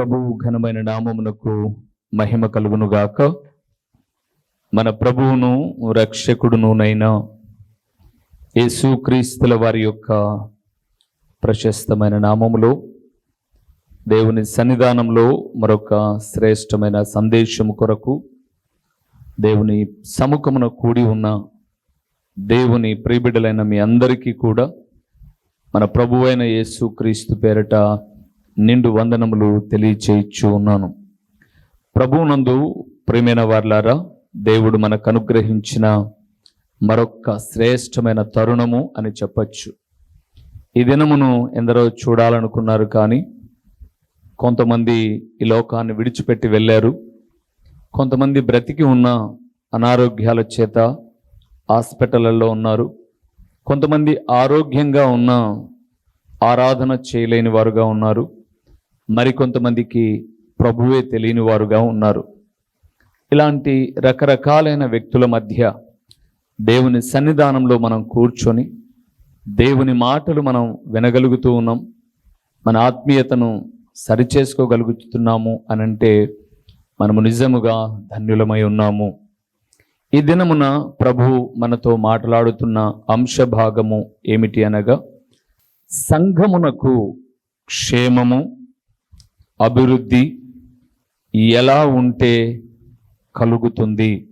ప్రభువు ఘనమైన నామమునకు మహిమ కలుగునుగాక. మన ప్రభువును రక్షకుడునునైనా యేసుక్రీస్తుల వారి యొక్క ప్రశస్తమైన నామములో దేవుని సన్నిధానంలో మరొక శ్రేష్టమైన సందేశము కొరకు దేవుని సముఖమున కూడి ఉన్న దేవుని ప్రియబిడ్డలైన మీ అందరికీ కూడా మన ప్రభువైన యేసుక్రీస్తు పేరట నిండు వందనములు తెలియచేయచ్చు ఉన్నాను. ప్రభువునందు ప్రేమైన వార్లారా దేవుడు మనకు అనుగ్రహించిన మరొక్క శ్రేష్టమైన తరుణము అని చెప్పచ్చు. ఈ దినమును ఎందరో చూడాలనుకున్నారు కానీ కొంతమంది ఈ లోకాన్ని విడిచిపెట్టి వెళ్ళారు. కొంతమంది బ్రతికి ఉన్న అనారోగ్యాల చేత హాస్పిటళ్ళలో ఉన్నారు. కొంతమంది ఆరోగ్యంగా ఉన్న ఆరాధన చేయలేని వారుగా ఉన్నారు. మరికొంతమందికి ప్రభువే తెలియని వారుగా ఉన్నారు. ఇలాంటి రకరకాలైన వ్యక్తుల మధ్య దేవుని సన్నిధానంలో మనం కూర్చొని దేవుని మాటలు మనం వినగలుగుతూ ఉన్నాం. మన ఆత్మీయతను సరిచేసుకోగలుగుతున్నాము అని అంటే మనము నిజముగా ధన్యులమై ఉన్నాము. ఈ దినమున ప్రభు మనతో మాట్లాడుతున్న అంశ భాగము ఏమిటి అనగా సంఘమునకు క్షేమము అభివృద్ధి ఎలా ఉంటే కలుగుతుంది?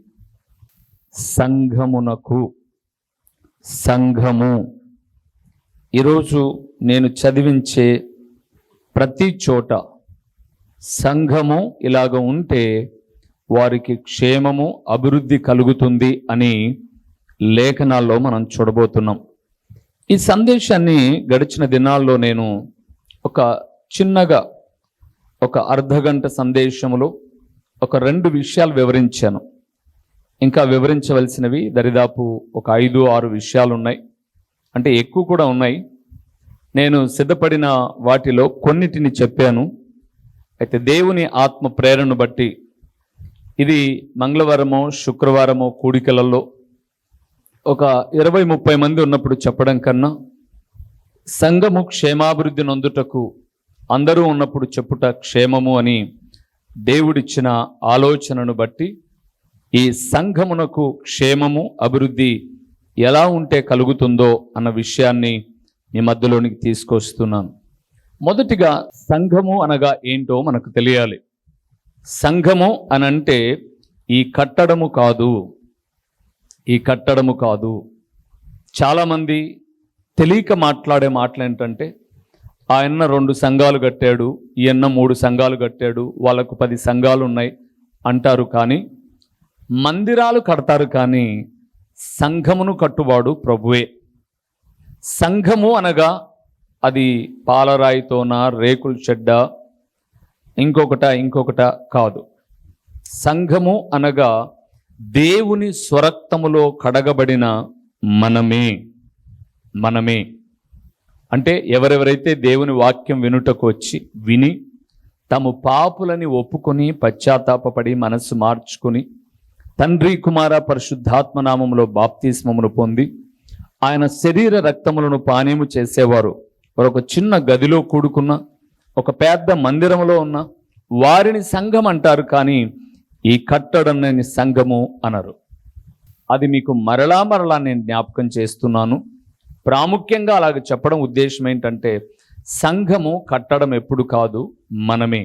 సంఘమునకు. సంఘము. ఈరోజు నేను చదివించే ప్రతి చోట సంఘము ఇలాగ ఉంటే వారికి క్షేమము అభివృద్ధి కలుగుతుంది అని లేఖనాల్లో మనం చూడబోతున్నాం. ఈ సందేశాన్ని గడిచిన దినాల్లో నేను ఒక చిన్నగా ఒక అర్ధగంట సందేశములో ఒక రెండు విషయాలు వివరించాను. ఇంకా వివరించవలసినవి దరిదాపు ఒక ఐదు ఆరు విషయాలు ఉన్నాయి అంటే ఎక్కువ కూడా ఉన్నాయి. నేను సిద్ధపడిన వాటిలో కొన్నిటిని చెప్పాను. అయితే దేవుని ఆత్మ ప్రేరణను బట్టి ఇది మంగళవారమో శుక్రవారమో కూడికలలో ఒక ఇరవై ముప్పై మంది ఉన్నప్పుడు చెప్పడం కన్నా సంఘము క్షేమాభివృద్ధి నొందుటకు అందరూ ఉన్నప్పుడు చెప్పుట క్షేమము అని దేవుడిచ్చిన ఆలోచనను బట్టి ఈ సంఘమునకు క్షేమము అభివృద్ధి ఎలా ఉంటే కలుగుతుందో అన్న విషయాన్ని మీ మధ్యలోనికి తీసుకొస్తున్నాను. మొదటిగా సంఘము అనగా ఏంటో మనకు తెలియాలి. సంఘము అనంటే ఈ కట్టడము కాదు. ఈ కట్టడము కాదు. చాలామంది తెలియక మాట్లాడే మాటలు ఏంటంటే ఆయన రెండు సంఘాలు కట్టాడు ఈయన్న మూడు సంఘాలు కట్టాడు వాళ్ళకు పది సంఘాలు ఉన్నాయి అంటారు కానీ మందిరాలు కడతారు కానీ సంఘమును కట్టువాడు ప్రభువే. సంఘము అనగా అది పాలరాయితోన రేకుల చెడ్డ ఇంకొకట ఇంకొకట కాదు. సంఘము అనగా దేవుని స్వరక్తములో కడగబడిన మనమే మనమే. అంటే ఎవరెవరైతే దేవుని వాక్యం వినుటకు వచ్చి విని తము పాపులని ఒప్పుకొని పశ్చాత్తాపడి మనస్సు మార్చుకుని తండ్రి కుమార పరిశుద్ధాత్మ నామములో బాప్తిస్మమును పొంది ఆయన శరీర రక్తములను పానీయము చేసేవారు. వారు ఒక చిన్న గదిలో కూడుకున్న ఒక పెద్ద మందిరంలో ఉన్న వారిని సంఘం అంటారు కానీ ఈ కట్టడం సంఘము అనరు. అది మీకు మరలా మరలా నేను జ్ఞాపకం చేస్తున్నాను. ప్రాముఖ్యంగా అలాగ చెప్పడం ఉద్దేశం ఏంటంటే సంఘము కట్టడం ఎప్పుడు కాదు మనమే.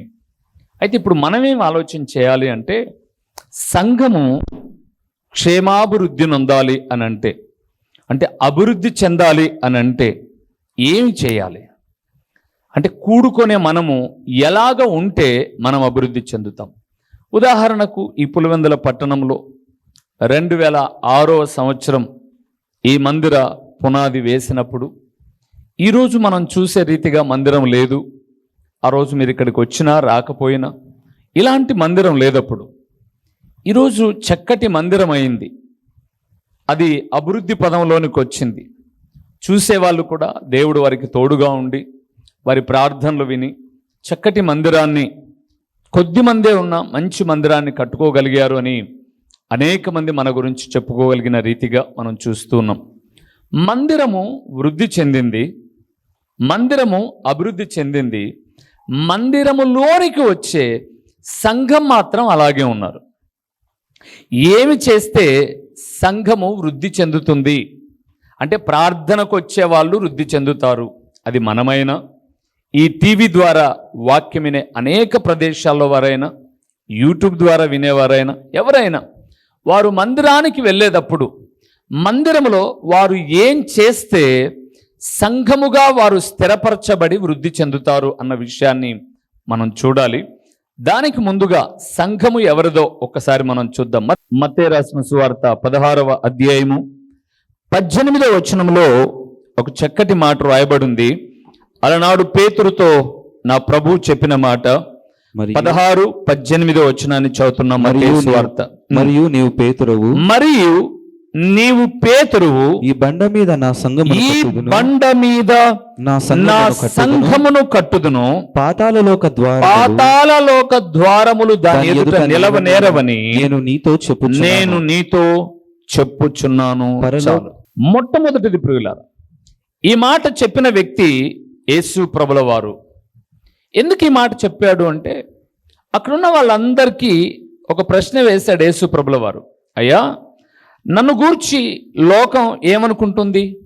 అయితే ఇప్పుడు మనమేం ఆలోచన చేయాలి అంటే సంఘము క్షేమాభివృద్ధి నొందాలి అని అంటే అంటే అభివృద్ధి చెందాలి అని అంటే ఏమి చేయాలి? అంటే కూడుకొనే మనము ఎలాగ ఉంటే మనం అభివృద్ధి చెందుతాం. ఉదాహరణకు ఈ పులివెందుల పట్టణంలో రెండు వేల ఆరో సంవత్సరం ఈ మందిర పునాది వేసినప్పుడు ఈరోజు మనం చూసే రీతిగా మందిరం లేదు. ఆ రోజు మీరు ఇక్కడికి వచ్చినా రాకపోయినా ఇలాంటి మందిరం లేదప్పుడు. ఈరోజు చక్కటి మందిరం అయింది. అది అభివృద్ధి పదంలోనికి వచ్చింది. చూసేవాళ్ళు కూడా దేవుడు వారికి తోడుగా ఉండి వారి ప్రార్థనలు విని చక్కటి మందిరాన్ని కొద్ది మందే ఉన్న మంచి మందిరాన్ని కట్టుకోగలిగారు అని అనేక మంది మన గురించి చెప్పుకోగలిగిన రీతిగా మనం చూస్తున్నాం మందిరము వృద్ధి చెందింది. మందిరము అభివృద్ధి చెందింది. మందిరములోనికి వచ్చే సంఘం మాత్రం అలాగే ఉన్నారు. ఏమి చేస్తే సంఘము వృద్ధి చెందుతుంది? అంటే ప్రార్థనకు వచ్చే వాళ్ళు వృద్ధి చెందుతారు. అది మనమైనా? ఈ టీవీ ద్వారా వాక్యం వినే అనేక ప్రదేశాల్లో వారైనా? యూట్యూబ్ ద్వారా వినేవారైనా? ఎవరైనా? వారు మందిరానికి వెళ్ళేటప్పుడు మందిరములో వారు ఏం చేస్తే సంఘముగా వారు స్థిరపరచబడి వృద్ధి చెందుతారు అన్న విషయాన్ని మనం చూడాలి. దానికి ముందుగా సంఘము ఎవరిదో ఒక్కసారి మనం చూద్దాం. మత్- రాసిన సువార్త పదహారవ అధ్యాయము పద్దెనిమిదవ వచనంలో ఒక చక్కటి మాట రాయబడింది. అలనాడు పేతురుతో నా ప్రభు చెప్పిన మాట పదహారు పద్దెనిమిదో వచనాన్ని చదువుతున్న. మరియు మరియు నీవు పేతురువు మరియు నీవు పేతురువు ఈ బండ మీద నా సంఘమును ఈ. బండ మీద నా నా సంఘమును కట్టుదును. సంఘమును కట్టుదును పాతాళలోక ద్వారములు దాని ఎదుట ఎదుట నిలవనేరవని నేను నీతో చెప్పుచున్నాను నేను నీతో చెప్పుచున్నాను. మొట్టమొదటిది ప్రియులారా ఈ మాట చెప్పిన వ్యక్తి యేసు ప్రభుల వారు ఎందుకు ఈ మాట చెప్పాడు అంటే అక్కడున్న వాళ్ళందరికీ ఒక ప్రశ్న వేశాడు యేసు ప్రభుల వారు అయ్యా నన్ను గూర్చి లోకం ఏమనుకుంటుంది?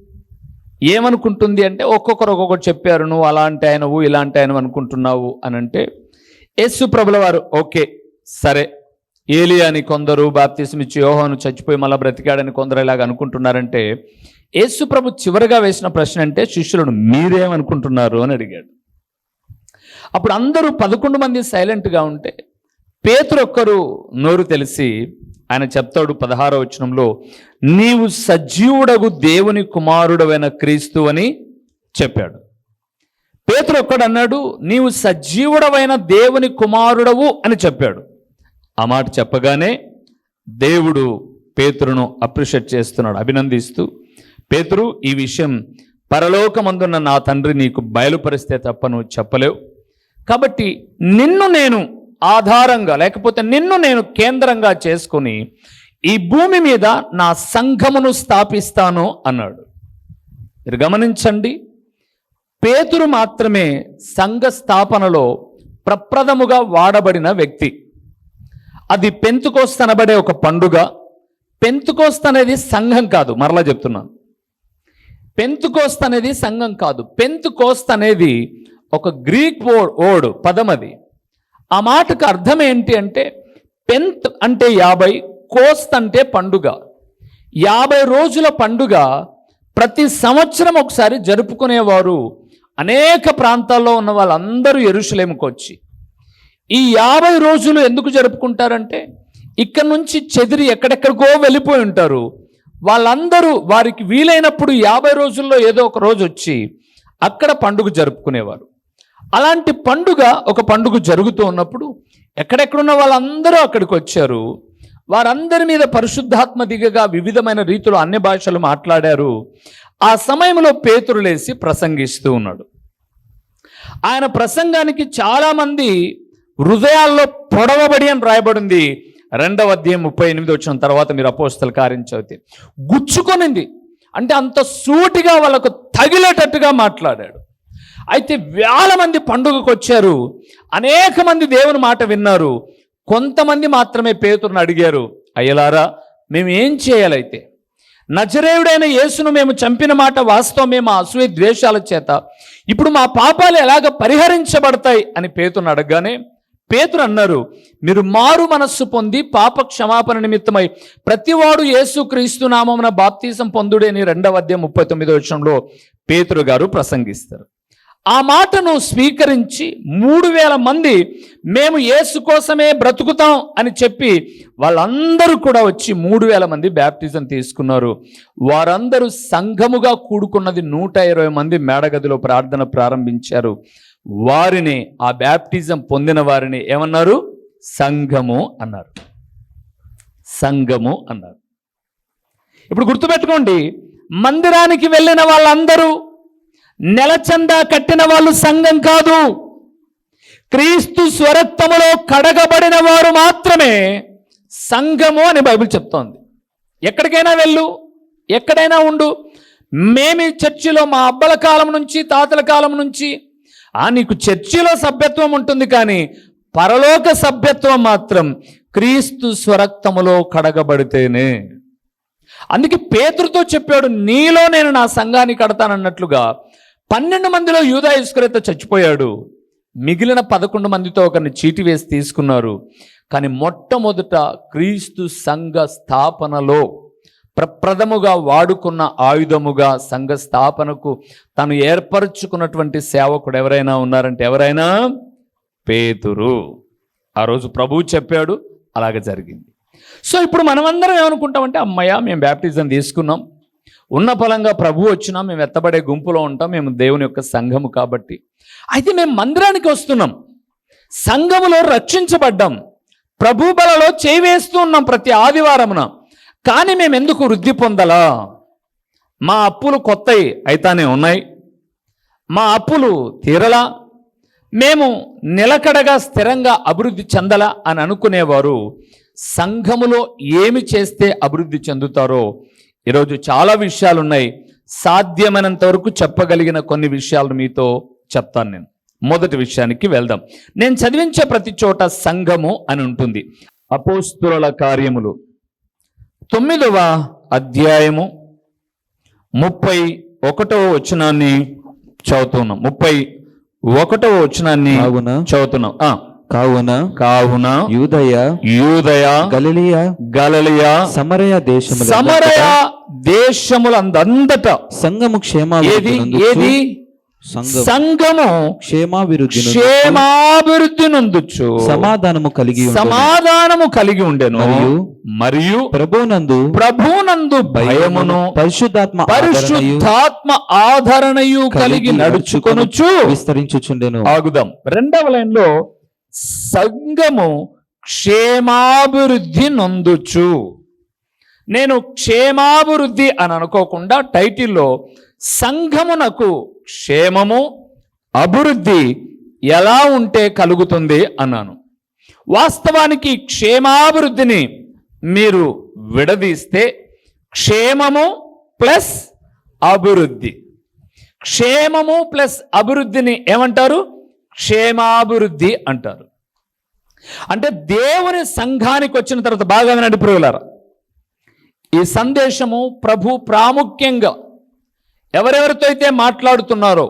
ఏమనుకుంటుంది అంటే ఒక్కొక్కరు ఒక్కొక్కరు చెప్పారు నువ్వు అలాంటి ఆయనవు ఇలాంటి ఆయన అనుకుంటున్నావు అని అంటే యేసు ప్రభుల వారు ఓకే సరే. ఏలి అని కొందరు బాప్తిసం ఇచ్చి చచ్చిపోయి మళ్ళీ బ్రతికాడని కొందరు ఇలాగ అనుకుంటున్నారంటే యేసు ప్రభు చివరిగా వేసిన ప్రశ్న అంటే శిష్యులను మీరేమనుకుంటున్నారు? అని అడిగాడు. అప్పుడు అందరూ పదకొండు మంది సైలెంట్గా ఉంటే పేతురు ఒక్కరు నోరు తెలిసి ఆయన చెప్తాడు పదహారో వచనంలో నీవు సజీవుడగు దేవుని కుమారుడవైన క్రీస్తు అని చెప్పాడు. పేతురు ఒక్కడు అన్నాడు నీవు సజీవుడవైన దేవుని కుమారుడవు అని చెప్పాడు. ఆ మాట చెప్పగానే దేవుడు పేతురును అప్రిషియేట్ చేస్తున్నాడు అభినందిస్తూ పేతురు ఈ విషయం పరలోకమందున్న నా తండ్రి నీకు బయలుపరిస్తే తప్ప నువ్వు చెప్పలేవు. కాబట్టి నిన్ను నేను ఆధారంగా లేకపోతే నిన్ను నేను కేంద్రంగా చేసుకుని ఈ భూమి మీద నా సంఘమును స్థాపిస్తాను అన్నాడు. మీరు గమనించండి పేతురు మాత్రమే సంఘ స్థాపనలో ప్రప్రథముగా వాడబడిన వ్యక్తి. అది పెంతుకోస్త అనబడే ఒక పండుగ. పెంతుకోస్త అనేది సంఘం కాదు మరలా చెప్తున్నాను. పెంతుకోస్త అనేది సంఘం కాదు. పెంతుకోస్త అనేది ఒక గ్రీక్ ఓడ్ ఓడు పదం అది. ఆ మాటకు అర్థం ఏంటి అంటే పెంత్ అంటే యాభై కోస్త్ అంటే పండుగ. యాభై రోజుల పండుగ ప్రతి సంవత్సరం ఒకసారి జరుపుకునేవారు. అనేక ప్రాంతాల్లో ఉన్న వాళ్ళందరూ ఎరుసలేముకు వచ్చి. ఈ యాభై రోజులు ఎందుకు జరుపుకుంటారంటే ఇక్కడ నుంచి చెదిరి ఎక్కడెక్కడికో వెళ్ళిపోయి ఉంటారు. వాళ్ళందరూ వారికి వీలైనప్పుడు యాభై రోజుల్లో ఏదో ఒక రోజు వచ్చి అక్కడ పండుగ జరుపుకునేవారు. అలాంటి పండుగ ఒక పండుగ జరుగుతూ ఉన్నప్పుడు ఎక్కడెక్కడున్న వాళ్ళందరూ అక్కడికి వచ్చారు. వారందరి మీద పరిశుద్ధాత్మ దిగగా వివిధమైన రీతిలో అన్ని భాషలు మాట్లాడారు. ఆ సమయంలో పేతురు లేచి ప్రసంగిస్తూ ఉన్నాడు. ఆయన ప్రసంగానికి చాలామంది హృదయాల్లో పొడవబడి అని రాయబడింది. రెండవ అధ్యాయం ముప్పై ఎనిమిది వచ్చిన తర్వాత మీరు అపోస్తలు కార్యం గుచ్చుకొనింది. అంటే అంత సూటిగా వాళ్ళకు తగిలేటట్టుగా మాట్లాడాడు. అయితే వేల మంది పండుగకు వచ్చారు. అనేక మంది దేవుని మాట విన్నారు. కొంతమంది మాత్రమే పేతురుని అడిగారు. అయ్యలారా మేము ఏం చేయాలైతే? నజరేయుడైన యేసును మేము చంపిన మాట వాస్తవమే మా అసూయ ద్వేషాల చేత. ఇప్పుడు మా పాపాలు ఎలాగ పరిహరించబడతాయి? అని పేతును అడగగానే పేతురు అన్నారు మీరు మారు మనస్సు పొంది పాప క్షమాపణ నిమిత్తమై ప్రతివాడు యేసు క్రీస్తు నామమున బాప్తీసం పొందుడే అని రెండవ అధ్యాయం ముప్పై తొమ్మిదో వచ్చంలో పేతురు గారు ప్రసంగిస్తారు. ఆ మాటను స్వీకరించి మూడు వేల మంది మేము యేసు కోసమే బ్రతుకుతాం అని చెప్పి వాళ్ళందరూ కూడా వచ్చి మూడు వేల మంది బ్యాప్టిజం తీసుకున్నారు. వారందరూ సంఘముగా కూడుకున్నది నూట ఇరవై మంది మేడగదిలో ప్రార్థన ప్రారంభించారు. వారిని ఆ బ్యాప్టిజం పొందిన వారిని ఏమన్నారు? సంఘము అన్నారు. సంఘము అన్నారు. ఇప్పుడు గుర్తుపెట్టుకోండి మందిరానికి వెళ్ళిన వాళ్ళందరూ నెలచందా కట్టిన వాళ్ళు సంఘం కాదు. క్రీస్తు స్వరత్వములో కడగబడిన వారు మాత్రమే సంఘము అని బైబిల్ చెప్తోంది. ఎక్కడికైనా వెళ్ళు ఎక్కడైనా ఉండు. మేము చర్చిలో మా అబ్బల కాలం నుంచి తాతల కాలం నుంచి ఆ నీకు చర్చిలో సభ్యత్వం ఉంటుంది కానీ పరలోక సభ్యత్వం మాత్రం క్రీస్తు స్వరక్తములో కడగబడితేనే. అందుకే పేతురుతో చెప్పాడు నీలో నేను నా సంఘాన్ని కడతానన్నట్లుగా పన్నెండు మందిలో యూదా ఇస్కరేత చచ్చిపోయాడు. మిగిలిన పదకొండు మందితో ఒకరిని చీటి వేసి తీసుకున్నారు. కానీ మొట్టమొదట క్రీస్తు సంఘ స్థాపనలో ప్రప్రథముగా వాడుకున్న ఆయుధముగా సంఘ స్థాపనకు తను ఏర్పరచుకున్నటువంటి సేవకుడు ఎవరైనా ఉన్నారంటే ఎవరైనా? పేతురు. ఆ రోజు ప్రభువు చెప్పాడు అలాగే జరిగింది. సో ఇప్పుడు మనమందరం ఏమనుకుంటామంటే అమ్మయ్య మేము బ్యాప్టిజం తీసుకున్నాం. ఉన్న ఫలంగా ప్రభు వచ్చినా మేము ఎత్తబడే గుంపులో ఉంటాం మేము దేవుని యొక్క సంఘము కాబట్టి. అయితే మేము మందిరానికి వస్తున్నాం. సంఘములో రక్షించబడ్డాం. ప్రభు బలలో చేయి వేస్తూ ఉన్నాం ప్రతి ఆదివారమున. కానీ మేము ఎందుకు వృద్ధి పొందలా? మా అప్పులు కొత్తవి అయితానే ఉన్నాయి. మా అప్పులు తీరలా. మేము నిలకడగా స్థిరంగా అభివృద్ధి చెందలా అని అనుకునేవారు. సంఘములో ఏమి చేస్తే అభివృద్ధి చెందుతారో ఈరోజు చాలా విషయాలు ఉన్నాయి సాధ్యమైనంత వరకు చెప్పగలిగిన కొన్ని విషయాలు మీతో చెప్తాను నేను. మొదటి విషయానికి వెళ్దాం. నేను చదివించే ప్రతి చోట సంఘము అని ఉంటుంది. అపోస్తుల కార్యములు తొమ్మిదవ అధ్యాయము ముప్పై ఒకటవ వచనాన్ని చదువుతున్నాం. ముప్పై ఒకటవ వచనాన్ని చదువుతున్నాం. కావున కావున యూదయ యూదయ గలిలియ గలలియ సమరయ దేశముల సమరయ దేశములందంతట సంఘము ఏది? క్షేమాభివృద్ధి ఏది? సంఘం సంఘము క్షేమాభివృద్ధి క్షేమాభివృద్ధి నొందుచు. సమాధానము కలిగి. సమాధానము కలిగి ఉండెను. మరియు ప్రభునందు ప్రభునందు భయమును పరిశుద్ధాత్మ పరిశుద్ధాత్మ ఆదరణయు కలిగి నడుచుకొనుచు విస్తరించుచుండెను. ఆగుదాం. రెండవ లైన్లో సంఘము క్షేమాభివృద్ధి నొందుచు. నేను క్షేమాభివృద్ధి అని అనుకోకుండా టైటిల్లో సంఘమునకు క్షేమము అభివృద్ధి ఎలా ఉంటే కలుగుతుంది అన్నాను. వాస్తవానికి క్షేమాభివృద్ధిని మీరు విడదీస్తే క్షేమము ప్లస్ అభివృద్ధి. క్షేమము ప్లస్ అభివృద్ధిని ఏమంటారు? క్షేమాభివృద్ధి అంటారు. అంటే దేవుని సంఘానికి వచ్చిన తర్వాత బాగా వినండి ప్రియులారా. ఈ సందేశము ప్రభు ప్రాముఖ్యంగా ఎవరెవరితో అయితే మాట్లాడుతున్నారో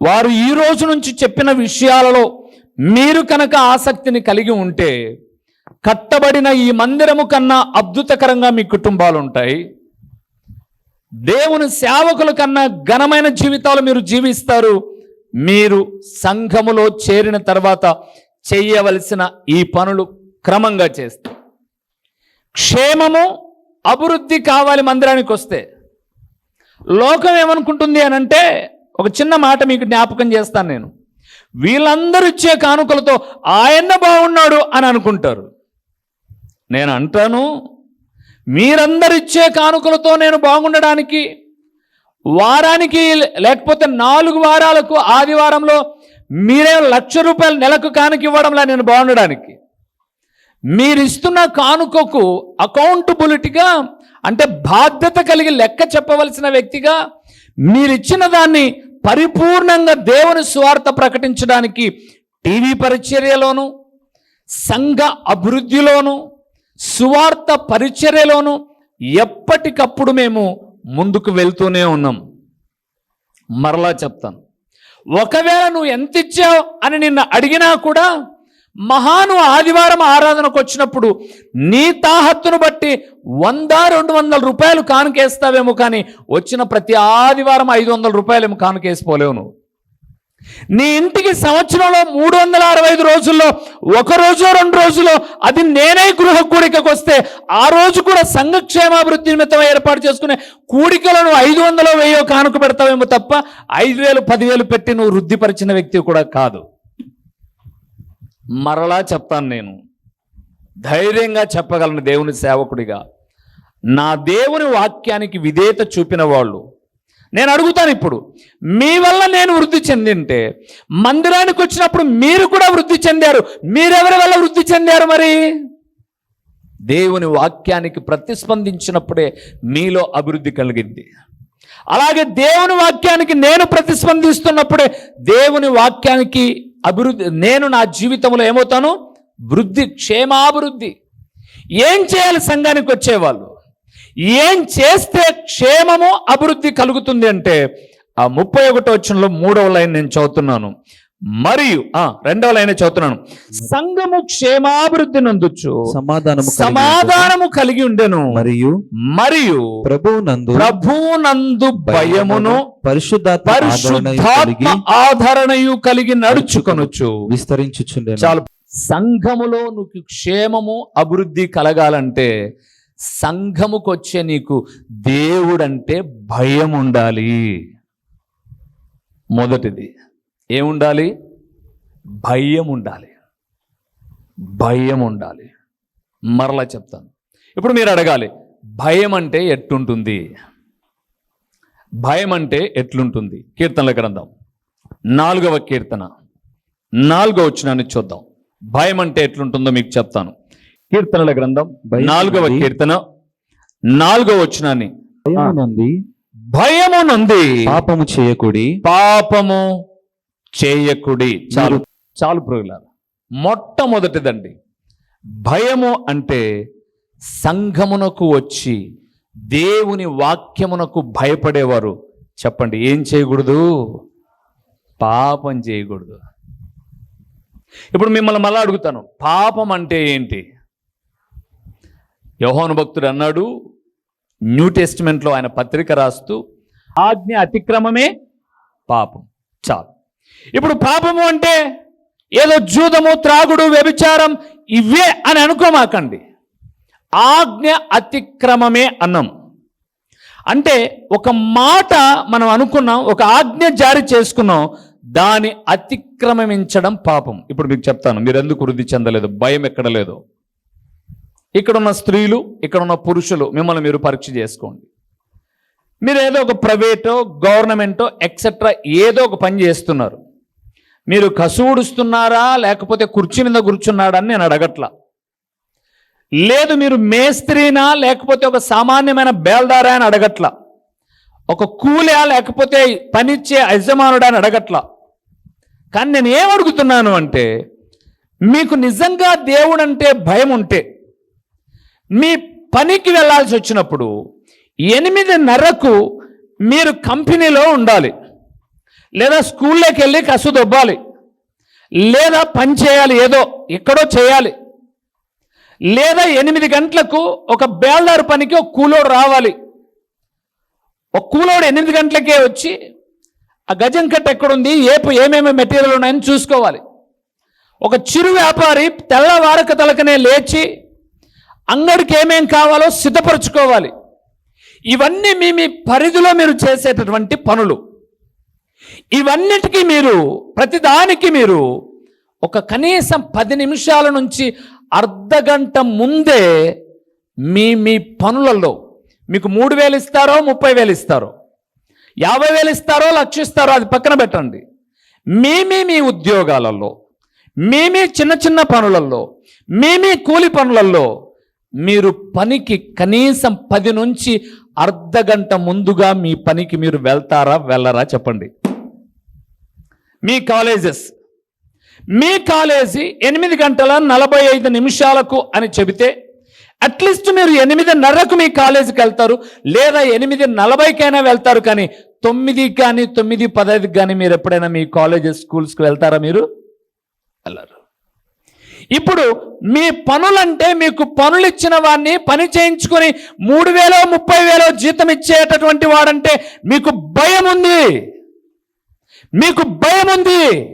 వారు ఈ రోజు నుంచి చెప్పిన విషయాలలో మీరు కనుక ఆసక్తిని కలిగి ఉంటే కట్టబడిన ఈ మందిరము కన్నా అద్భుతకరంగా మీ కుటుంబాలు ఉంటాయి దేవుని సేవకుల కన్నా ఘనమైన జీవితాలు మీరు జీవిస్తారు. మీరు సంఘములో చేరిన తర్వాత చేయవలసిన ఈ పనులు క్రమంగా చేస్తారు. క్షేమము అభివృద్ధి కావాలి మందిరానికి వస్తే. లోకం ఏమనుకుంటుంది అని అంటే ఒక చిన్న మాట మీకు జ్ఞాపకం చేస్తాను నేను. వీళ్ళందరూ ఇచ్చే కానుకలతో ఆయన బాగున్నాడు అని అనుకుంటారు. నేను అంటాను మీరందరు ఇచ్చే కానుకలతో నేను బాగుండడానికి వారానికి లేకపోతే నాలుగు వారాలకు ఆదివారంలో మీరే లక్ష రూపాయలు నెలకు కానుక ఇవ్వడంలా నేను బాగుండడానికి. మీరిస్తున్న కానుకకు అకౌంటబిలిటీగా అంటే బాధ్యత కలిగి లెక్క చెప్పవలసిన వ్యక్తిగా మీరిచ్చిన దాన్ని పరిపూర్ణంగా దేవుని స్వార్థ ప్రకటించడానికి టీవీ పరిచర్యలోను సంఘ అభివృద్ధిలోను సువార్త పరిచర్యలోను ఎప్పటికప్పుడు మేము ముందుకు వెళ్తూనే ఉన్నాం. మరలా చెప్తాను. ఒకవేళ నువ్వు ఎంత ఇచ్చావు అని నిన్ను అడిగినా కూడా మహాను ఆదివారం ఆరాధనకు వచ్చినప్పుడు నీ తాహత్తును బట్టి వంద రెండు వందల రూపాయలు కానుకేస్తావేమో కానీ వచ్చిన ప్రతి ఆదివారం ఐదు వందల రూపాయలేమో కానుకేసిపోలేవు నువ్వు నీ ఇంటికి సంవత్సరంలో మూడు వందల అరవై ఐదు రోజుల్లో ఒక రోజు రెండు రోజులో అది నేనే గృహ కూడికకు వస్తే ఆ రోజు కూడా సంఘక్షేమాభివృద్ధి నిమిత్తం ఏర్పాటు చేసుకునే కూడికలను ఐదు వందలు వెయ్యో కానుక పెడతావేమో తప్ప ఐదు వేలు పదివేలు పెట్టి నువ్వు వృద్ధిపరిచిన వ్యక్తి కూడా కాదు. మరలా చెప్తాను నేను. ధైర్యంగా చెప్పగలను దేవుని సేవకుడిగా. నా దేవుని వాక్యానికి విధేయత చూపిన వాళ్ళు. నేను అడుగుతాను ఇప్పుడు మీ వల్ల నేను వృద్ధి చెందింటే మందిరానికి వచ్చినప్పుడు మీరు కూడా వృద్ధి చెందారు. మీరెవరి వల్ల వృద్ధి చెందారు మరి? దేవుని వాక్యానికి ప్రతిస్పందించినప్పుడే మీలో అభివృద్ధి కలిగింది. అలాగే దేవుని వాక్యానికి నేను ప్రతిస్పందిస్తున్నప్పుడే దేవుని వాక్యానికి అభివృద్ధి నేను నా జీవితంలో ఏమవుతాను? వృద్ధి క్షేమాభివృద్ధి. ఏం చేయాలి సంఘానికి వచ్చేవాళ్ళు? ఏం చేస్తే క్షేమము అభివృద్ధి కలుగుతుంది అంటే ఆ ముప్పై ఒకటో వచ్చంలో మూడవ లైన్ నేను చదువుతున్నాను. మరియు ఆ రెండవ లైన్ చదువుతున్నాను. సంఘము క్షేమాభివృద్ధి నందుచు సమాధానము సమాధానము కలిగి ఉండెను. మరియు మరియు ప్రభువు నందు ప్రభునందు భయమును పరిశుద్ధాత్మ ఆదరణ కలిగి పరిశుద్ధాత్మ ఆదరణయు కలిగి నడుచుకొనొచ్చు విస్తరించుచుండెను. చాలు. సంఘములో నీకు క్షేమము అభివృద్ధి కలగాలంటే సంఘముకు వచ్చే నీకు దేవుడంటే భయం ఉండాలి మొదటిది. ఏముండాలి? భయం ఉండాలి భయం ఉండాలి మరలా చెప్తాను. ఇప్పుడు మీరు అడగాలి భయం అంటే ఎట్టుంటుంది? భయం అంటే ఎట్లుంటుంది? కీర్తనల గ్రంథం. నాలుగవ కీర్తన. నాలుగవ వచ్చినాన్ని చూద్దాం. భయం అంటే ఎట్లుంటుందో మీకు చెప్తాను. కీర్తనల గ్రంథం నాలుగవ. కీర్తన. నాలుగవ వచ్చినాన్ని భయము నంది భయము నుండి పాపము చేయకుడి. పాపము చేయకుడి. చాలు. చాలు ప్రోగులారు మొట్టమొదటిదండి. భయము అంటే సంఘమునకు వచ్చి దేవుని వాక్యమునకు భయపడేవారు. చెప్పండి ఏం చేయకూడదు? పాపం చేయకూడదు. ఇప్పుడు మిమ్మల్ని మళ్ళీ అడుగుతాను. పాపం అంటే ఏంటి? యోహాను భక్తుడు అన్నాడు న్యూ టెస్టిమెంట్లో ఆయన పత్రిక రాస్తూ ఆజ్ఞ అతిక్రమమే పాపం. చాలు. ఇప్పుడు పాపము అంటే ఏదో జూదము త్రాగుడు వ్యభిచారం ఇవే అని అనుకోమాకండి. ఆజ్ఞ అతిక్రమమే అన్నాం. అంటే ఒక మాట మనం అనుకున్నాం ఒక ఆజ్ఞ జారీ చేసుకున్నాం దాని అతిక్రమించడం పాపం. ఇప్పుడు మీకు చెప్తాను మీరు ఎందుకు వృద్ధి చెందలేదు? భయం ఎక్కడ లేదు? ఇక్కడున్న స్త్రీలు ఇక్కడ ఉన్న పురుషులు మిమ్మల్ని మీరు పరీక్ష చేసుకోండి. మీరు ఏదో ఒక ప్రైవేటో గవర్నమెంటో ఎక్సెట్రా ఏదో ఒక పని చేస్తున్నారు. మీరు కసువుడుస్తున్నారా లేకపోతే కుర్చీ మీద కూర్చున్నాడా అని నేను అడగట్లా. లేదు మీరు మేస్త్రీనా లేకపోతే ఒక సామాన్యమైన బేల్దారా అని అడగట్లా. ఒక కూలా లేకపోతే పనిచ్చే యజమానుడా అని అడగట్లా. కానీ నేను ఏం అడుగుతున్నాను అంటే మీకు నిజంగా దేవుడంటే భయం ఉంటే మీ పనికి వెళ్ళాల్సి వచ్చినప్పుడు ఎనిమిదిన్నరకు మీరు కంపెనీలో ఉండాలి. లేదా స్కూల్లోకి వెళ్ళి కసు దొబ్బాలి. లేదా పని చేయాలి ఏదో ఎక్కడో చేయాలి. లేదా ఎనిమిది గంటలకు ఒక బేల్దారు పనికి ఒక కూలోడు రావాలి. ఒక కూలోడు ఎనిమిది గంటలకే వచ్చి ఆ గజం కట్ట ఎక్కడుంది ఏపు ఏమేమి మెటీరియల్ ఉన్నాయని చూసుకోవాలి. ఒక చిరు వ్యాపారి తెల్లవారక తలకనే లేచి అంగడికి ఏమేం కావాలో సిద్ధపరచుకోవాలి. ఇవన్నీ మీ మీ పరిధిలో మీరు చేసేటటువంటి పనులు. ఇవన్నిటికీ మీరు ప్రతిదానికి మీరు ఒక కనీసం పది నిమిషాల నుంచి అర్ధ గంట ముందే మీ మీ పనులలో మీకు మూడు వేలు ఇస్తారో ముప్పై వేలు ఇస్తారో యాభై వేలు ఇస్తారో లక్ష ఇస్తారో అది పక్కన పెట్టండి. మేమే మీ ఉద్యోగాలలో మేమే చిన్న చిన్న పనులలో మేమే కూలి పనులలో మీరు పనికి కనీసం పది నుంచి అర్ధ గంట ముందుగా మీ పనికి మీరు వెళ్తారా వెళ్ళరా చెప్పండి. మీ కాలేజెస్. మీ కాలేజీ ఎనిమిది గంటల నలభై ఐదు నిమిషాలకు అని చెబితే అట్లీస్ట్ మీరు ఎనిమిదిన్నరకు మీ కాలేజీకి వెళ్తారు లేదా ఎనిమిది నలభైకైనా వెళ్తారు కానీ తొమ్మిది కానీ తొమ్మిది పదహైదుకి కానీ మీరు ఎప్పుడైనా మీ కాలేజెస్ స్కూల్స్కి వెళ్తారా మీరు? వెళ్ళరు. ఇప్పుడు మీ పనులంటే మీకు పనులు ఇచ్చిన వాడిని పని చేయించుకొని మూడు వేలో ముప్పై వేలో జీతం ఇచ్చేటటువంటి వాడంటే మీకు భయం ఉంది మీకు భయం ఉంది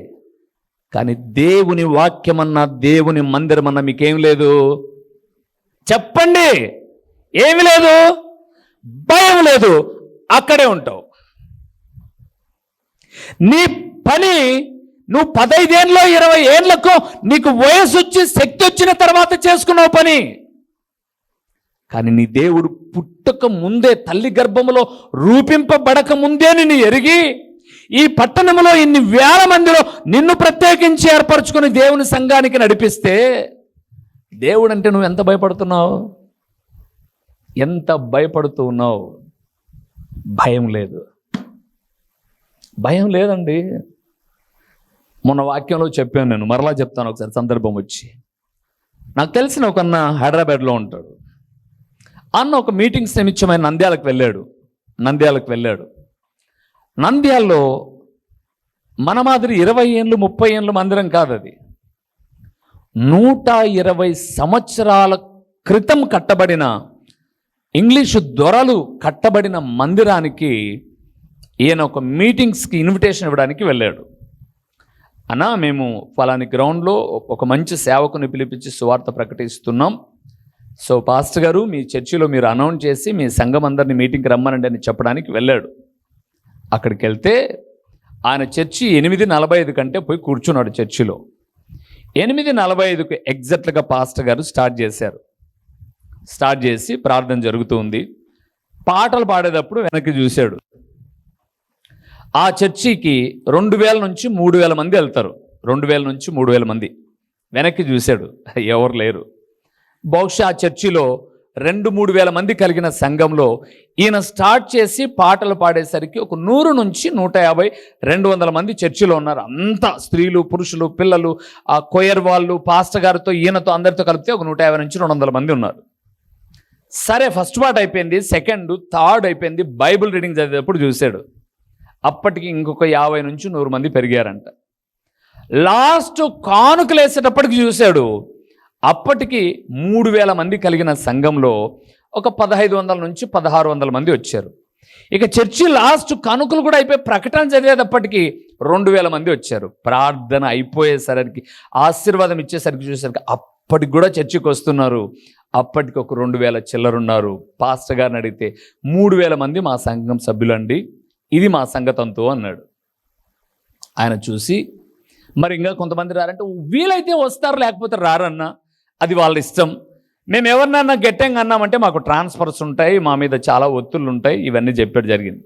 కానీ దేవుని వాక్యమన్నా దేవుని మందిరమన్నా మీకేం లేదు? చెప్పండి. ఏమి లేదు? భయం లేదు. అక్కడే ఉంటావు. నీ పని నువ్వు పదైదేళ్ళలో ఇరవై ఏళ్ళకు నీకు వయసు వచ్చి శక్తి వచ్చిన తర్వాత చేసుకున్నావు పని. కానీ నీ దేవుడు పుట్టక ముందే తల్లి గర్భములో రూపింపబడక ముందే నిన్ను ఎరిగి ఈ పట్టణంలో ఇన్ని వేల మందిలో నిన్ను ప్రత్యేకించి ఏర్పరచుకుని దేవుని సంఘానికి నడిపిస్తే దేవుడు అంటే నువ్వు ఎంత భయపడుతున్నావు? ఎంత భయపడుతూ ఉన్నావు? భయం లేదు. భయం లేదండి. మొన్న వాక్యంలో చెప్పాను నేను మరలా చెప్తాను ఒకసారి సందర్భం వచ్చి. నాకు తెలిసిన ఒక అన్న హైదరాబాద్లో ఉంటాడు. అన్న ఒక మీటింగ్స్ నిమిత్తమైన నంద్యాలకు వెళ్ళాడు నంద్యాలకు వెళ్ళాడు. నంద్యాల్లో మన మాదిరి ఇరవై ఏళ్ళు ముప్పై ఏళ్ళు మందిరం కాదు అది నూట ఇరవై సంవత్సరాల క్రితం కట్టబడిన ఇంగ్లీషు దొరలు కట్టబడిన మందిరానికి ఈయన ఒక మీటింగ్స్కి ఇన్విటేషన్ ఇవ్వడానికి వెళ్ళాడు. అన్నా మేము ఫలాని గ్రౌండ్లో ఒక మంచి సేవకుని పిలిపించి సువార్త ప్రకటిస్తున్నాం. సో పాస్టర్ గారు మీ చర్చిలో మీరు అనౌన్స్ చేసి మీ సంఘం అందరిని మీటింగ్కి రమ్మనండి అని చెప్పడానికి వెళ్ళాడు. అక్కడికి వెళ్తే ఆయన చర్చి ఎనిమిది నలభై ఐదు కంటే పోయి కూర్చున్నాడు చర్చిలో. ఎనిమిది నలభై ఐదుకు ఎగ్జాక్ట్గా పాస్టర్ గారు స్టార్ట్ చేశారు. స్టార్ట్ చేసి ప్రార్థన జరుగుతుంది పాటలు పాడేటప్పుడు వెనక్కి చూశాడు. ఆ చర్చికి రెండు వేల నుంచి మూడు వేల మంది వెళ్తారు. రెండు వేల నుంచి మూడు వేల మంది. వెనక్కి చూశాడు. ఎవరు లేరు. బహుశా ఆ చర్చిలో రెండు మూడు వేల మంది కలిగిన సంఘంలో ఈయన స్టార్ట్ చేసి పాటలు పాడేసరికి ఒక నూరు నుంచి నూట యాభై రెండు వందల మంది చర్చిలో ఉన్నారు. అంతా స్త్రీలు పురుషులు పిల్లలు ఆ కొయర్ వాళ్ళు పాస్టర్ గారితో ఈయనతో అందరితో కలిపితే ఒక నూట యాభై నుంచి రెండు వందల మంది ఉన్నారు. సరే ఫస్ట్ పార్ట్ అయిపోయింది. సెకండ్ థర్డ్ అయిపోయింది. బైబిల్ రీడింగ్ చదివేటప్పుడు చూశాడు. అప్పటికి ఇంకొక యాభై నుంచి నూరు మంది పెరిగారంట. లాస్ట్ కానుకలు వేసేటప్పటికి చూశాడు అప్పటికి మూడు వేల మంది కలిగిన సంఘంలో ఒక పదహైదు వందల నుంచి పదహారు వందల మంది వచ్చారు. ఇక చర్చి లాస్ట్ కనుకలు కూడా అయిపోయి ప్రకటన చదివేటప్పటికి రెండు వేల మంది వచ్చారు. ప్రార్థన అయిపోయేసరికి ఆశీర్వాదం ఇచ్చేసరికి చూసేసరికి అప్పటికి కూడా చర్చికి వస్తున్నారు. అప్పటికి ఒక రెండు వేల చిల్లరున్నారు. పాస్టర్ గారిని అడిగితే మూడు వేల మంది మా సంఘం సభ్యులండి ఇది మా సంగతంతో అన్నాడు. ఆయన చూసి మరి ఇంకా కొంతమంది రారంటే వీలైతే వస్తారు లేకపోతే రారన్నా. అది వాళ్ళ ఇష్టం. మేము ఎవరినన్నా గెట్టంగా అన్నామంటే మాకు ట్రాన్స్ఫర్స్ ఉంటాయి మా మీద చాలా ఒత్తులు ఉంటాయి ఇవన్నీ చెప్పాడు జరిగింది.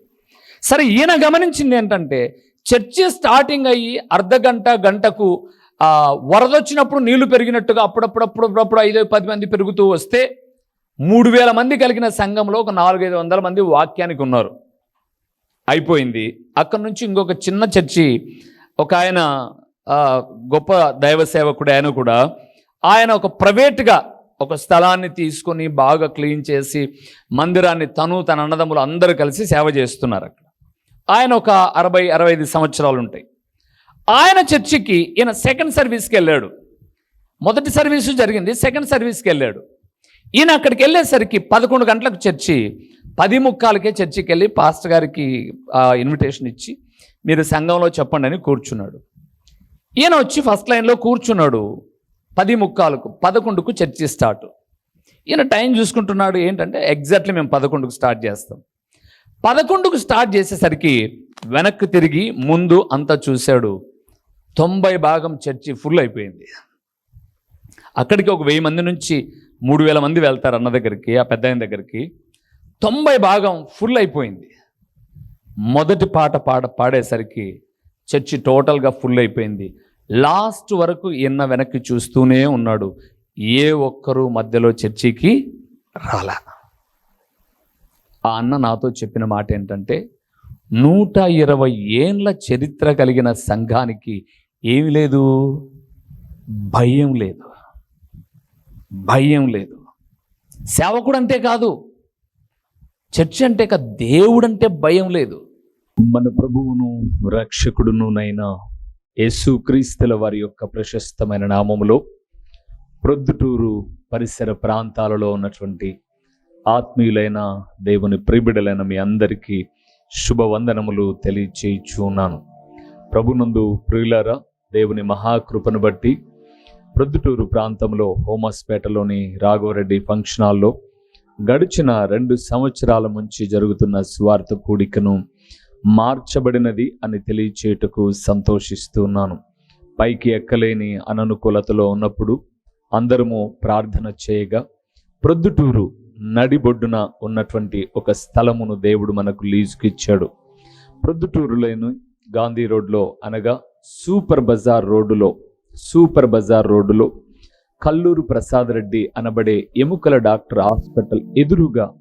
సరే ఈయన గమనించింది ఏంటంటే చర్చి స్టార్టింగ్ అయ్యి అర్ధ గంట గంటకు వరద వచ్చినప్పుడు నీళ్ళు పెరిగినట్టుగా అప్పుడప్పుడు అప్పుడప్పుడు ఐదు పది మంది పెరుగుతూ వస్తే మూడు వేల మంది కలిగిన సంఘంలో ఒక నాలుగైదు వందల మంది వాక్యానికి ఉన్నారు. అయిపోయింది. అక్కడ నుంచి ఇంకొక చిన్న చర్చి ఒక ఆయన గొప్ప దైవ సేవకుడు ఆయన కూడా ఆయన ఒక ప్రైవేట్గా ఒక స్థలాన్ని తీసుకొని బాగా క్లీన్ చేసి మందిరాన్ని తను తన అన్నదమ్ములు అందరూ కలిసి సేవ చేస్తున్నారు అక్కడ. ఆయన ఒక అరవై అరవై ఐదు సంవత్సరాలు ఉంటాయి. ఆయన చర్చికి ఈయన సెకండ్ సర్వీస్కి వెళ్ళాడు. మొదటి సర్వీసు జరిగింది సెకండ్ సర్వీస్కి వెళ్ళాడు. ఈయన అక్కడికి వెళ్ళేసరికి పదకొండు గంటలకు చర్చి పది ముక్కాలకే చర్చికి వెళ్ళి పాస్టర్ గారికి ఇన్విటేషన్ ఇచ్చి మీరు సంఘంలో చెప్పండి అని కూర్చున్నాడు. ఈయన వచ్చి ఫస్ట్ లైన్లో కూర్చున్నాడు. పది ముక్కాలకు పదకొండుకు చర్చి స్టార్ట్ ఈయన టైం చూసుకుంటున్నాడు ఏంటంటే ఎగ్జాక్ట్లీ మేము పదకొండుకు స్టార్ట్ చేస్తాం. పదకొండుకు స్టార్ట్ చేసేసరికి వెనక్కి తిరిగి ముందు అంతా చూశాడు. తొంభై భాగం చర్చి ఫుల్ అయిపోయింది. అక్కడికి ఒక వెయ్యి మంది నుంచి మూడు వేల మంది వెళ్తారు అన్న దగ్గరికి ఆ పెద్ద దగ్గరికి. తొంభై భాగం ఫుల్ అయిపోయింది. మొదటి పాట పాట పాడేసరికి చర్చి టోటల్గా ఫుల్ అయిపోయింది. లాస్ట్ వరకు ఈయన వెనక్కి చూస్తూనే ఉన్నాడు. ఏ ఒక్కరూ మధ్యలో చర్చికి రాలా. ఆ అన్న నాతో చెప్పిన మాట ఏంటంటే నూట ఇరవై ఏండ్ల చరిత్ర కలిగిన సంఘానికి ఏమి లేదు? భయం లేదు. భయం లేదు. సేవకుడు అంతే కాదు చర్చ్ అంటే కా దేవుడంటే భయం లేదు. మన ప్రభువును రక్షకుడునునైనా యేసుక్రీస్తుల వారి యొక్క ప్రశస్తమైన నామములో ప్రొద్దుటూరు పరిసర ప్రాంతాలలో ఉన్నటువంటి ఆత్మీయులైన దేవుని ప్రిబిడలైన మీ అందరికీ శుభవందనములు తెలియచేయుచున్నాను. ప్రభునందు ప్రియులారా దేవుని మహాకృపను బట్టి ప్రొద్దుటూరు ప్రాంతంలో హోమస్పేటలోని రాఘవరెడ్డి ఫంక్షన్ హాల్లో గడిచిన రెండు సంవత్సరాల నుంచి జరుగుతున్న స్వార్థ కూడికను మార్చబడినది అని తెలియచేయుటకు సంతోషిస్తున్నాను. పైకి ఎక్కలేని అననుకూలతలో ఉన్నప్పుడు అందరము ప్రార్థన చేయగా ప్రొద్దుటూరు నడిబొడ్డున ఉన్నటువంటి ఒక స్థలమును దేవుడు మనకు లీజుకి ఇచ్చాడు ప్రొద్దుటూరులోని గాంధీ రోడ్లో అనగా సూపర్ బజార్ రోడ్డులో సూపర్ బజార్ రోడ్డులో కల్లూరు ప్రసాద్ రెడ్డి అనబడే ఎముకల డాక్టర్ హాస్పిటల్ ఎదురుగా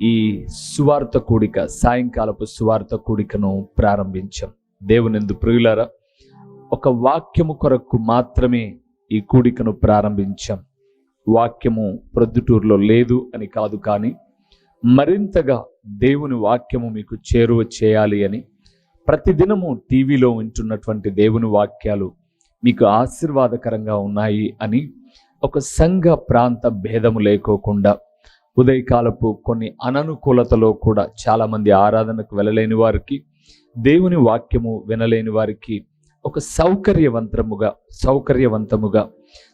ఈ సువార్త కూడిక సాయంకాలపు సువార్త కూడికను ప్రారంభించాం. దేవునిందు ప్రియులారా ఒక వాక్యము కొరకు మాత్రమే ఈ కూడికను ప్రారంభించాం. వాక్యము ప్రొద్దుటూరులో లేదు అని కాదు కానీ మరింతగా దేవుని వాక్యము మీకు చేరువ చేయాలి అని ప్రతిదినము టీవీలో వింటున్నటువంటి దేవుని వాక్యాలు మీకు ఆశీర్వాదకరంగా ఉన్నాయి అని ఒక సంఘ ప్రాంత భేదము లేకోకుండా ఉదయకాలపు కొన్ని అననుకూలతలో కూడా చాలామంది ఆరాధనకు వెళ్ళలేని వారికి దేవుని వాక్యము వినలేని వారికి ఒక సౌకర్యవంతముగా సౌకర్యవంతముగా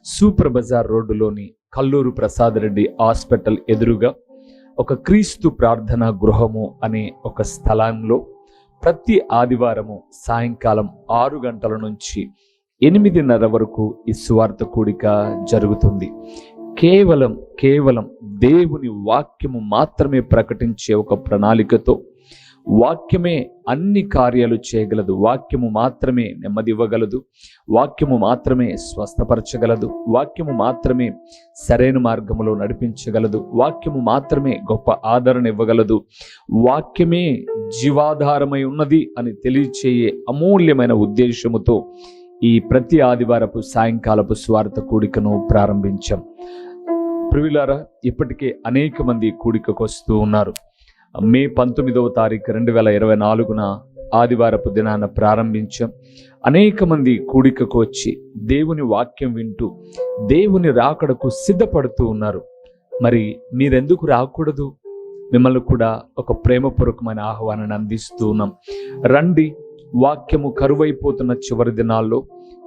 సూపర్ బజార్ రోడ్డులోని కల్లూరు ప్రసాద్ రెడ్డి హాస్పిటల్ ఎదురుగా ఒక క్రీస్తు ప్రార్థనా గృహము అనే ఒక స్థలంలో ప్రతి ఆదివారము సాయంకాలం ఆరు గంటల నుంచి ఎనిమిదిన్నర వరకు ఈ స్వార్థ కూడిక జరుగుతుంది. కేవలం కేవలం దేవుని వాక్యము మాత్రమే ప్రకటించే ఒక ప్రణాళికతో వాక్యమే అన్ని కార్యాలు చేయగలదు. వాక్యము మాత్రమే నెమ్మది ఇవ్వగలదు వాక్యము మాత్రమే స్వస్థపరచగలదు. వాక్యము మాత్రమే సరైన మార్గములో నడిపించగలదు. వాక్యము మాత్రమే గొప్ప ఆదరణ ఇవ్వగలదు. వాక్యమే జీవాధారమై ఉన్నది అని తెలియచేయే అమూల్యమైన ఉద్దేశముతో ఈ ప్రతి ఆదివారపు సాయంకాలపు స్వార్థ కూడికను ప్రారంభించాం. ప్రియులారా ఇప్పటికే అనేక మంది కూడికకు వస్తూ ఉన్నారు. మే పంతొమ్మిదవ తారీఖు రెండు వేల ఇరవై నాలుగున ఆదివారపు దినాన ప్రారంభించాం. అనేక మంది కూడికకు వచ్చి దేవుని వాక్యం వింటూ దేవుని రాకడకు సిద్ధపడుతూ ఉన్నారు. మరి మీరెందుకు రాకూడదు? మిమ్మల్ని కూడా ఒక ప్రేమపూర్వకమైన ఆహ్వానాన్ని అందిస్తూ ఉన్నాం. రండి వాక్యము కరువైపోతున్న చివరి దినాల్లో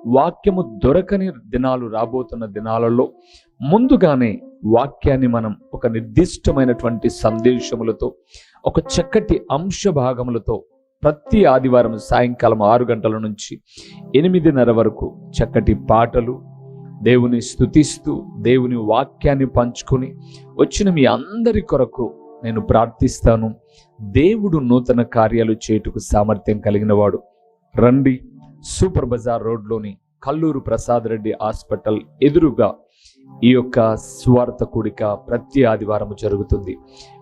వాక్యము దొరకని దినాలు రాబోతున్న దినాలలో ముందుగానే వాక్యాన్ని మనం ఒక నిర్దిష్టమైనటువంటి సందేశములతో ఒక చక్కటి అంశ భాగములతో ప్రతి ఆదివారం సాయంకాలం ఆరు గంటల నుంచి ఎనిమిదిన్నర వరకు చక్కటి పాటలు దేవుని స్తుతిస్తూ దేవుని వాక్యాన్ని పంచుకొని వచ్చిన మీ అందరి కొరకు నేను ప్రార్థిస్తాను. దేవుడు నూతన కార్యాలు చేయుటకు సామర్థ్యం కలిగిన వాడు రండి సూపర్ బజార్ రోడ్లోని కల్లూరు ప్రసాద్ రెడ్డి హాస్పిటల్ ఎదురుగా ఈ యొక్క స్వార్థ కూడిక ప్రతి ఆదివారం జరుగుతుంది.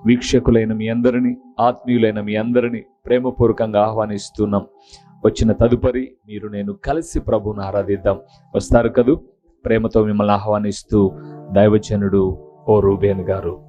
వీక్షకులైన మీ అందరినీ ఆత్మీయులైన మీ అందరినీ ప్రేమపూర్వకంగా ఆహ్వానిస్తున్నాం. వచ్చిన తదుపరి మీరు నేను కలిసి ప్రభువును ఆరాధిద్దాం. వస్తారు కదూ? ప్రేమతో మిమ్మల్ని ఆహ్వానిస్తూ దైవజనుడు ఓ రూబేన్ గారు.